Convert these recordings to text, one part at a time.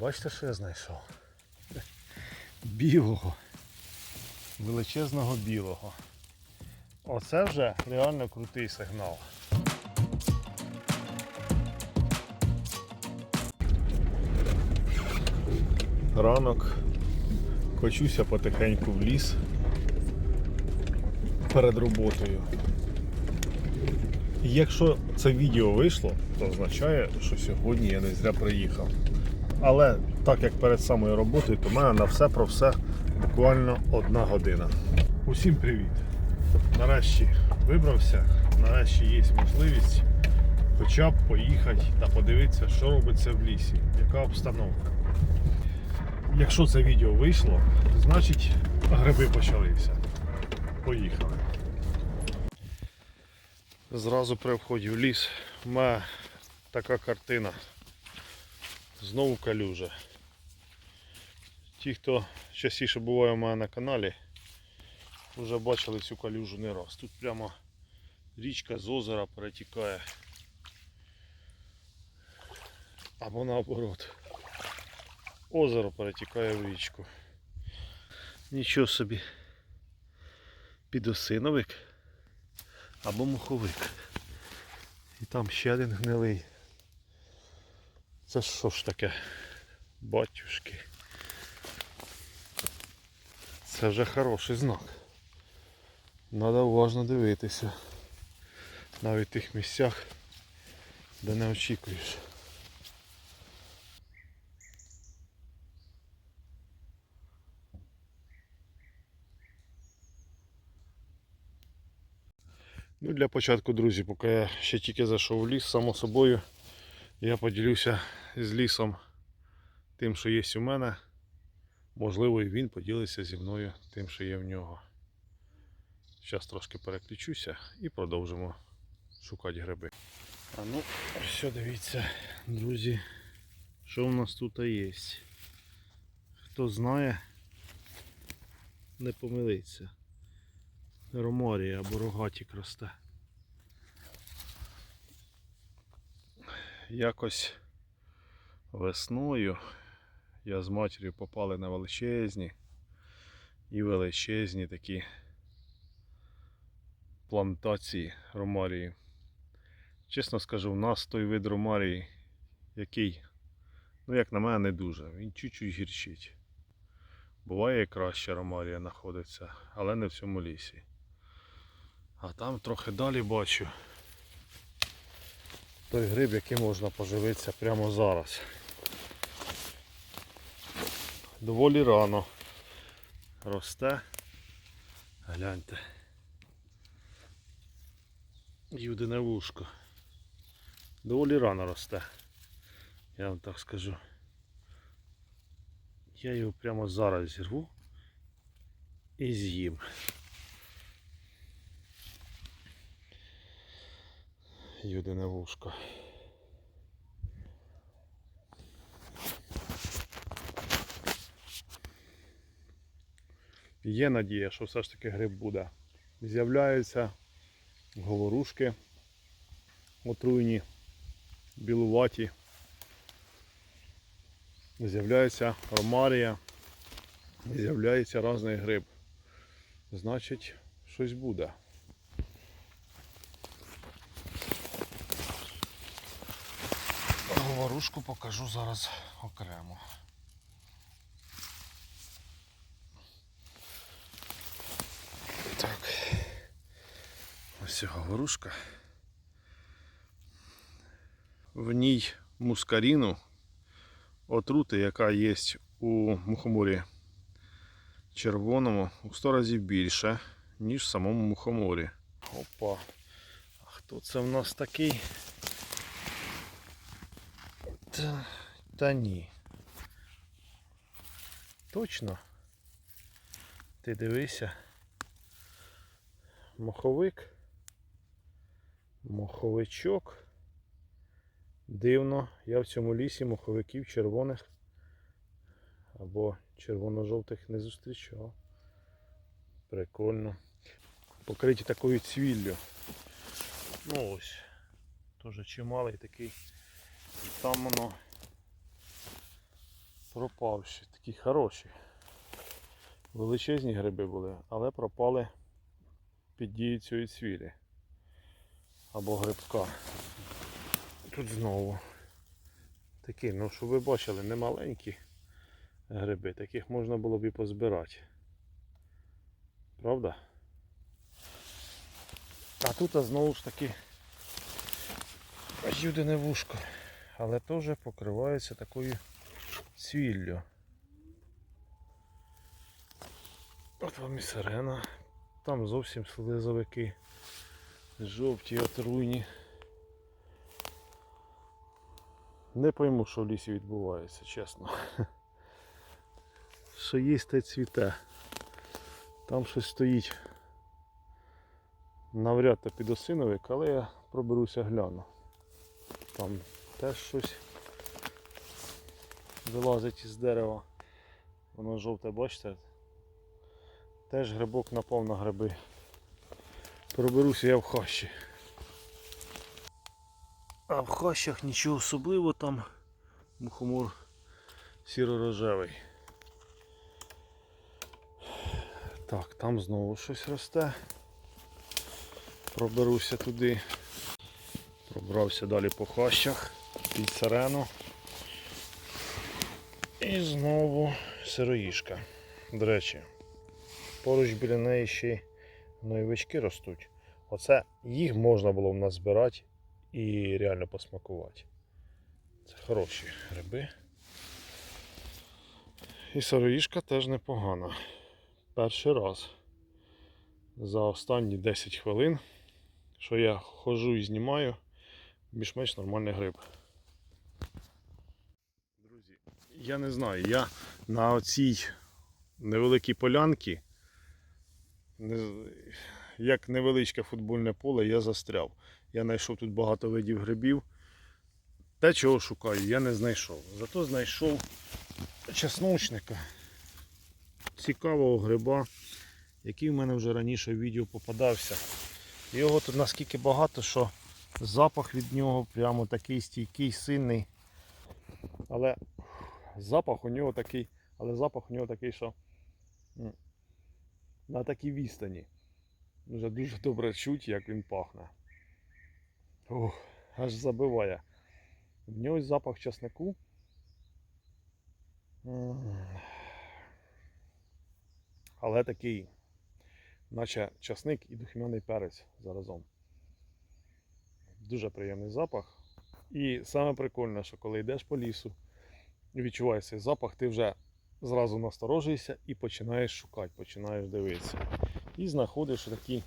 Бачите, що я знайшов? Білого. Величезного білого. Оце вже реально крутий сигнал. Ранок. Кочуся потихеньку в ліс перед роботою. Якщо це відео вийшло, то означає, що сьогодні я не зря приїхав. Але так як перед самою роботою, то в мене на все про все буквально одна година. Усім привіт! Нарешті вибрався, нарешті є можливість хоча б поїхати та подивитися, що робиться в лісі, яка обстановка. Якщо це відео вийшло, значить гриби почалися. Поїхали. Зразу при вході в ліс у мене така картина. Знову калюжа. Ті, хто частіше буває у мене на каналі, вже бачили цю калюжу не раз. Тут прямо річка з озера перетікає. Або наоборот. Озеро перетікає в річку. Нічого собі. Підосиновик або муховик. І там ще один гнилий. Це що ж таке? Батюшки. Це вже хороший знак. Треба уважно дивитися. Навіть в тих місцях, де не очікуєш. Ну, для початку, друзі, поки я ще тільки зайшов в ліс, само собою, я поділюся з лісом тим, що є у мене. Можливо, і він поділиться зі мною тим, що є в нього. Зараз трошки переключуся і продовжимо шукати гриби. А ну, все, дивіться, друзі, що в нас тут є. Хто знає, не помилиться. Роморія або рогатік росте. Якось весною я з матір'ю попали на величезні і величезні такі плантації ромарії. Чесно скажу, в нас той вид ромарії, який, ну як на мене, не дуже. Він чуть-чуть гірчить. Буває і краща ромарія знаходиться, але не в цьому лісі. А там трохи далі бачу той гриб, яким можна поживитися прямо зараз. Доволі рано росте. Гляньте. Юдине вушко. Доволі рано росте. Я вам так скажу. Я його прямо зараз зірву і з'їм. Юдине вушко. Є надія, що все ж таки гриб буде. З'являються говорушки отруйні, білуваті. З'являється ромарія, з'являється різний гриб. Значить, щось буде. Говорушку покажу зараз окремо. Ось ця говорушка. В ній мускаріну отрути, яка є у мухоморі червоному, у 100 разів більше, ніж в самому мухоморі. Опа. А хто це в нас такий? Та, та ні. Точно. Ти дивися. Моховик. Моховичок. Дивно, я в цьому лісі моховиків червоних або червоно-жовтих не зустрічав. Прикольно. Покриті такою цвіллю. Ну ось. Теж чималий такий. Там воно пропавші, такі хороші. Величезні гриби були, але пропали під дією цієї цвілі. Або грибка. Тут знову. Такі, ну щоб ви бачили, не маленькі гриби, таких можна було б і позбирати. Правда? А тут а знову ж таки юдине вушко, але теж покривається такою цвіллю. От вам і сирена. Там зовсім слизовики. Жовті, отруйні. Не пойму, що в лісі відбувається, чесно. Що є, те цвіте. Там щось стоїть. Навряд то підосиновик, але я проберуся гляну. Там теж щось вилазить із дерева. Воно жовте, бачите? Теж грибок напав на гриби. Проберуся я в хащі. А в хащах нічого особливого там мухомор сіро-рожевий. Так, там знову щось росте. Проберуся туди. Пробрався далі по хащах під сирену. І знову сироїшка. До речі, поруч біля неї ще й гноєвички ростуть. Оце їх можна було в нас збирати і реально посмакувати. Це хороші гриби. І сироїшка теж непогана. Перший раз за останні 10 хвилин, що я ходжу і знімаю, більш-менш нормальний гриб. Друзі, я не знаю, я на оцій невеликій полянці, як невеличке футбольне поле, я застряв. Я знайшов тут багато видів грибів. Те, чого шукаю, я не знайшов. Зато знайшов чесночника, цікавого гриба, який в мене вже раніше в відео попадався. Його тут наскільки багато, що запах від нього прямо такий стійкий, сильний. Але запах у нього такий, але запах у нього такий, що на такій відстані. Вже дуже добре чуть, як він пахне. Ох, аж забиває. В нього запах часнику. Але такий, наче часник і духмяний перець заразом. Дуже приємний запах. І саме прикольне, що коли йдеш по лісу і відчуваєш цей запах, ти вже зразу насторожуєшся і починаєш шукати, починаєш дивитися. І знаходиш такі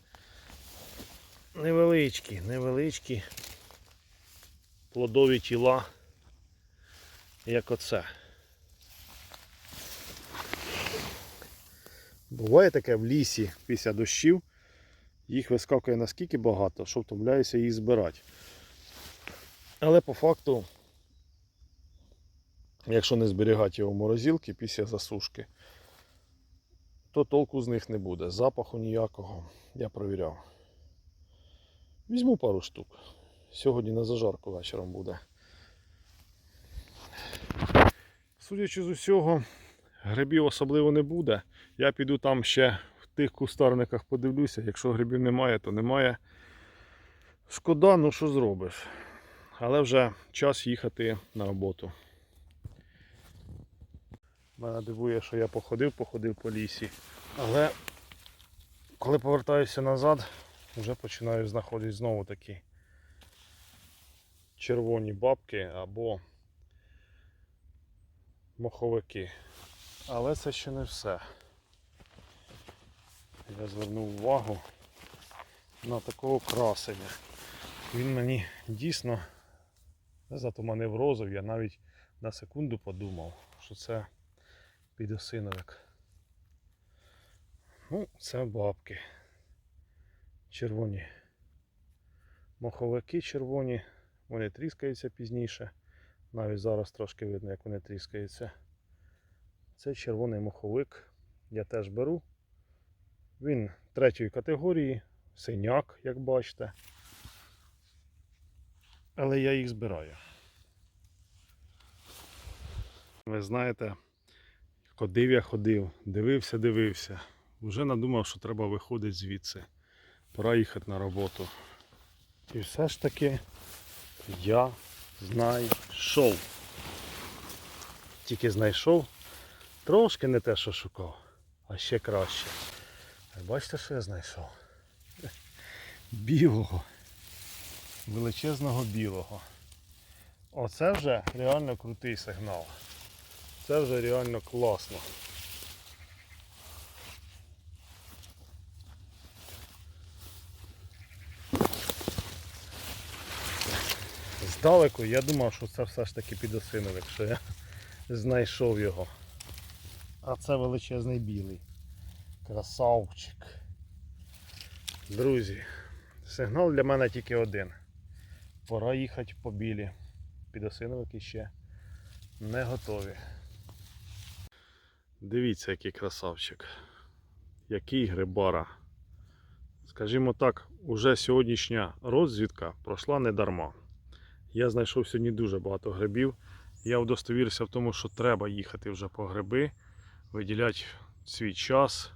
невеличкі, невеличкі плодові тіла, як оце. Буває таке в лісі після дощів, їх вискакує наскільки багато, що втомляюся їх збирати. Але по факту, якщо не зберігати його в морозилки після засушки, то толку з них не буде. Запаху ніякого. Я провіряв. Візьму пару штук. Сьогодні на зажарку вечором буде. Судячи з усього, грибів особливо не буде. Я піду там ще в тих кустарниках подивлюся. Якщо грибів немає, то немає. Шкода, ну що зробиш. Але вже час їхати на роботу. Мене дивує, що я походив, походив по лісі. Але коли повертаюся назад, вже починаю знаходити знову такі червоні бабки або моховики. Але це ще не все. Я звернув увагу на такого красення. Він мені дійсно затуманив розум. Я навіть на секунду подумав, що це підосиновик. Ну, це бабки. Червоні. Моховики червоні, вони тріскаються пізніше. Навіть зараз трошки видно, як вони тріскаються. Це червоний моховик. Я теж беру. Він третьої категорії, синяк, як бачите. Але я їх збираю. Ви знаєте, ходив я ходив, дивився, дивився. Вже надумав, що треба виходити звідси. Пора їхати на роботу. І все ж таки я знайшов. Тільки знайшов трошки не те, що шукав, а ще краще. Ви бачите, що я знайшов? Білого. Величезного білого. Оце вже реально крутий сигнал. Це вже реально класно. Здалеку я думав, що це все ж таки підосиновик, що я знайшов його. А це величезний білий. Красавчик. Друзі, сигнал для мене тільки один. Пора їхати по білі. Підосиновики ще не готові. Дивіться, який красавчик. Який грибара. Скажімо так, уже сьогоднішня розвідка пройшла не дарма. Я знайшов сьогодні дуже багато грибів. Я удостовірився в тому, що треба їхати вже по гриби, виділяти свій час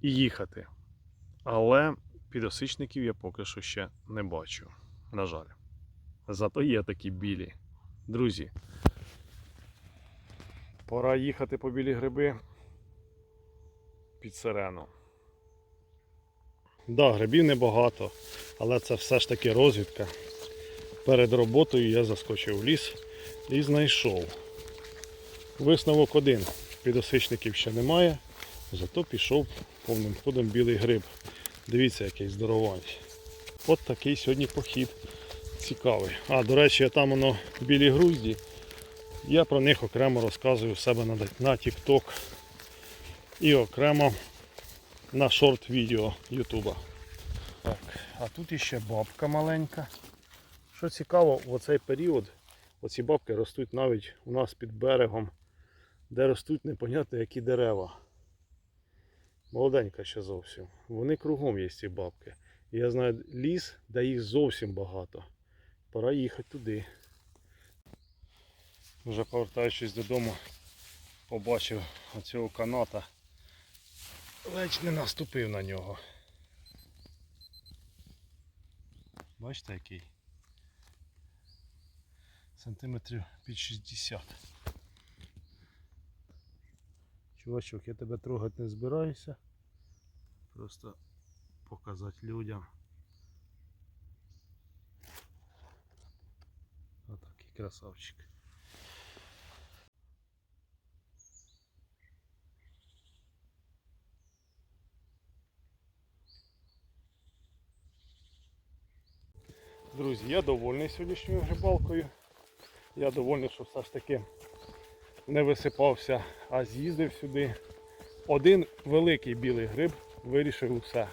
і їхати. Але підосичників я поки що ще не бачу. На жаль. Зато є такі білі. Друзі. Пора їхати по білі гриби під сирену. Да, грибів небагато, але це все ж таки розвідка. Перед роботою я заскочив в ліс і знайшов. Висновок один. Підосичників ще немає, зато пішов повним ходом білий гриб. Дивіться, який здорований. От такий сьогодні похід цікавий. А, до речі, там воно білі грузді. Я про них окремо розказую в себе на, TikTok і окремо на шорт відео Ютуба. Так, а тут іще бабка маленька. Що цікаво, в оцей період оці бабки ростуть навіть у нас під берегом, де ростуть непонятно які дерева. Молоденька ще зовсім. Вони кругом є ці бабки. Я знаю ліс, де їх зовсім багато. Пора їхати туди. Вже повертаючись додому, побачив оцього каната. Ледь не наступив на нього. Бачите який? Сантиметрів під 60. Чувачок, я тебе трогати не збираюся. Просто показати людям. Отакий красавчик. Друзі, я довольний сьогоднішньою грибалкою. Я довольний, що все ж таки не висипався, а з'їздив сюди. Один великий білий гриб вирішив усе.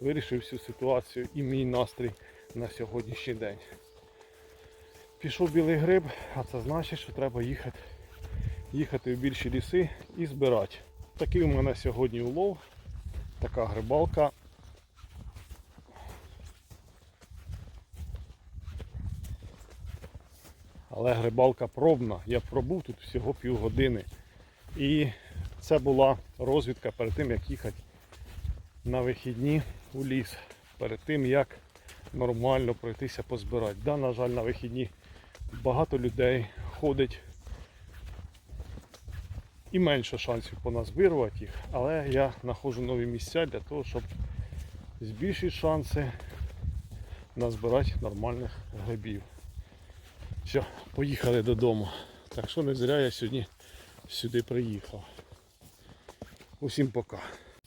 Вирішив всю ситуацію і мій настрій на сьогоднішній день. Пішов білий гриб, а це значить, що треба їхати, їхати в більші ліси і збирати. Такий у мене сьогодні улов. Така грибалка. Але грибалка пробна. Я пробув тут всього півгодини. І це була розвідка перед тим, як їхати на вихідні у ліс. Перед тим, як нормально пройтися позбирати. Да, на жаль, на вихідні багато людей ходить і менше шансів поназбирувати їх, але я знаходжу нові місця для того, щоб збільшити шанси назбирати нормальних грибів. Все, поїхали додому. Так що не зря я сьогодні сюди приїхав. Усім пока.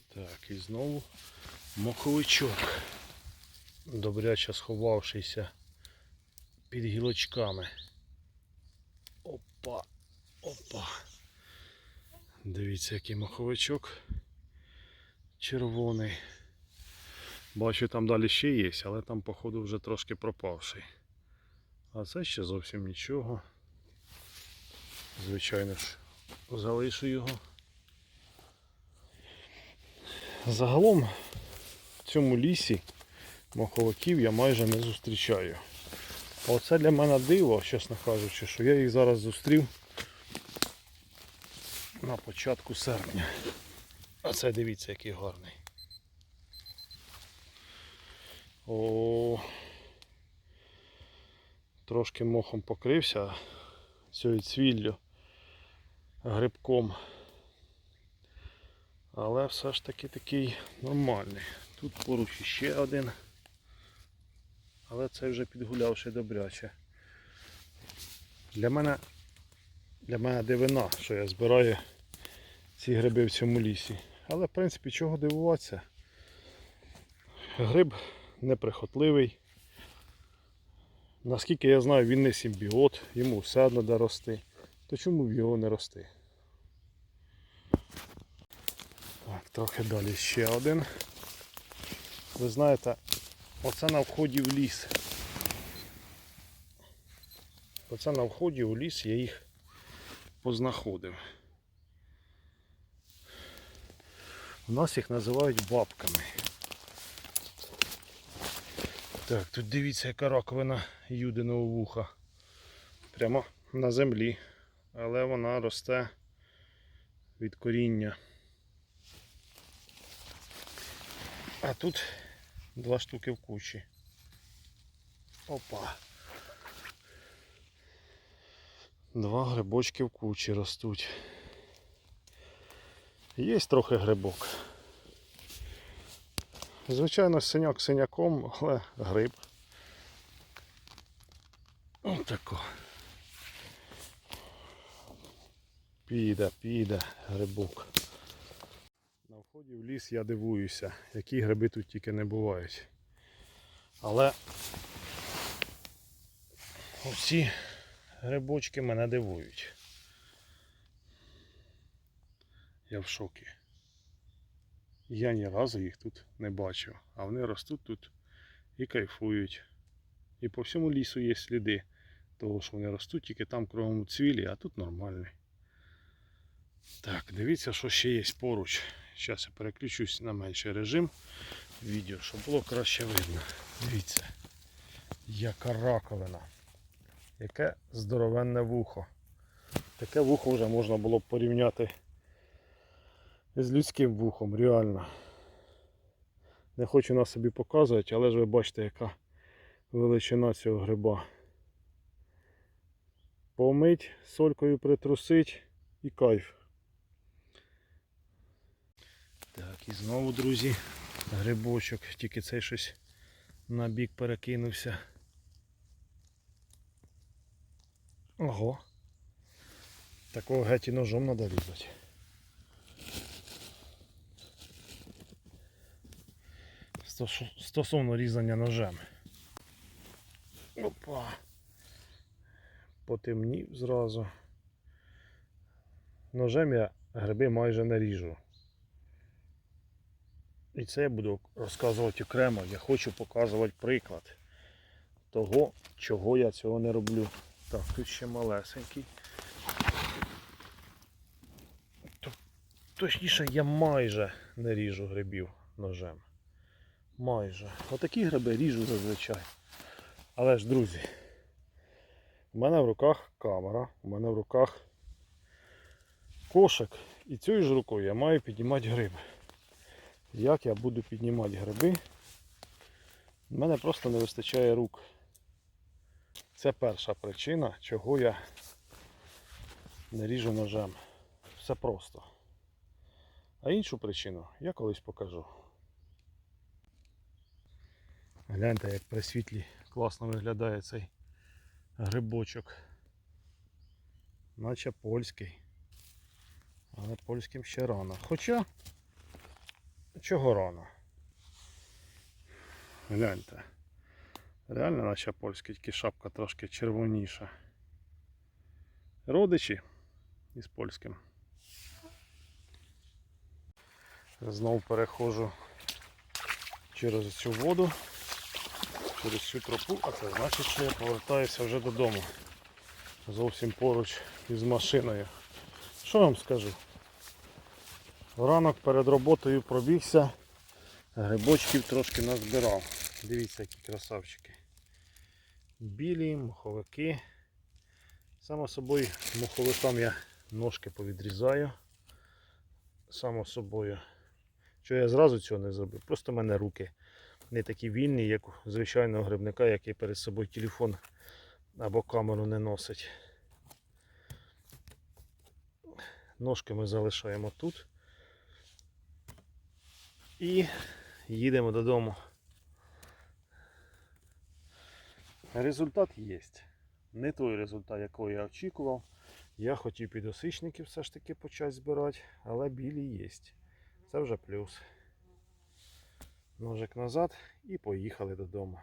Так, і знову моховичок. Добряче сховавшийся під гілочками. Опа, опа. Дивіться, який маховичок червоний. Бачу, там далі ще є, але там, походу, вже трошки пропавший. А це ще зовсім нічого. Звичайно ж, залишу його. Загалом в цьому лісі маховиків я майже не зустрічаю. Оце для мене диво, чесно кажучи, що я їх зараз зустрів на початку серпня. А це дивіться, який гарний. О, трошки мохом покрився цією цвіллю, грибком. Але все ж таки такий нормальний. Тут поруч ще один. Але цей вже підгулявши добряче. Для мене, для мене дивина, що я збираю ці гриби в цьому лісі. Але в принципі чого дивуватися. Гриб неприхотливий. Наскільки я знаю, він не симбіот, йому все одно де рости. То чому б його не рости? Так, трохи далі ще один. Ви знаєте, оце на вході в ліс. Оце на вході у ліс я їх познаходив. У нас їх називають бабками. Так, тут дивіться, яка раковина юдиного вуха. Прямо на землі. Але вона росте від коріння. А тут два штуки в кучі. Опа. Два грибочки в кучі ростуть. Є трохи грибок. Звичайно, синяк синяком, але гриб. Отако. Піде, піде грибок. На вході в ліс я дивуюся, які гриби тут тільки не бувають. Але усі грибочки мене дивують. Я в шокі. Я ні разу їх тут не бачив, а вони ростуть тут і кайфують. І по всьому лісу є сліди того, що вони ростуть тільки там кругом цвілі, а тут нормальний. Так, дивіться, що ще є поруч. Зараз я переключусь на менший режим відео, щоб було краще видно. Дивіться, яка раковина. Яке здоровенне вухо. Таке вухо вже можна було б порівняти з людським вухом, реально. Не хочу нас собі показувати, але ж ви бачите, яка величина цього гриба. Помить, солькою притрусить і кайф. Так, і знову, друзі, грибочок, тільки цей щось на бік перекинувся. Ого. Такого геть і ножом треба різати. Стосовно різання ножем. Опа. Потемнів зразу. Ножем я гриби майже не ріжу. І це я буду розказувати окремо. Я хочу показувати приклад того, чого я цього не роблю. Так, тут ще малесенький. Точніше, я майже не ріжу грибів ножем. Майже. Отакі гриби ріжу зазвичай. Але ж, друзі, у мене в руках камера, у мене в руках кошик. І цією ж рукою я маю піднімати гриби. Як я буду піднімати гриби? У мене просто не вистачає рук. Це перша причина, чого я не ріжу ножем. Все просто. А іншу причину я колись покажу. Гляньте, як при світлі класно виглядає цей грибочок. Наче польський. Але польським ще рано. Хоча чого рано? Гляньте. Реально наче польський, тільки шапка трошки червоніша. Родичі із польським. Знову переходжу через цю воду, через цю тропу, а це значить, що я повертаюся вже додому. Зовсім поруч із машиною. Що вам скажу? Ранок перед роботою пробігся, грибочків трошки назбирав. Дивіться, які красавчики. Білі, моховики. Само собою моховикам я ножки повідрізаю. само собою. Що я зразу цього не зробив? Просто в мене руки не такі вільні, як у звичайного грибника, який перед собою телефон або камеру не носить. Ножки ми залишаємо тут. І їдемо додому. Результат є. Не той результат, якого я очікував. Я хотів підосичники все ж таки почати збирати, але білі є. Це вже плюс. Ножик назад і поїхали додому.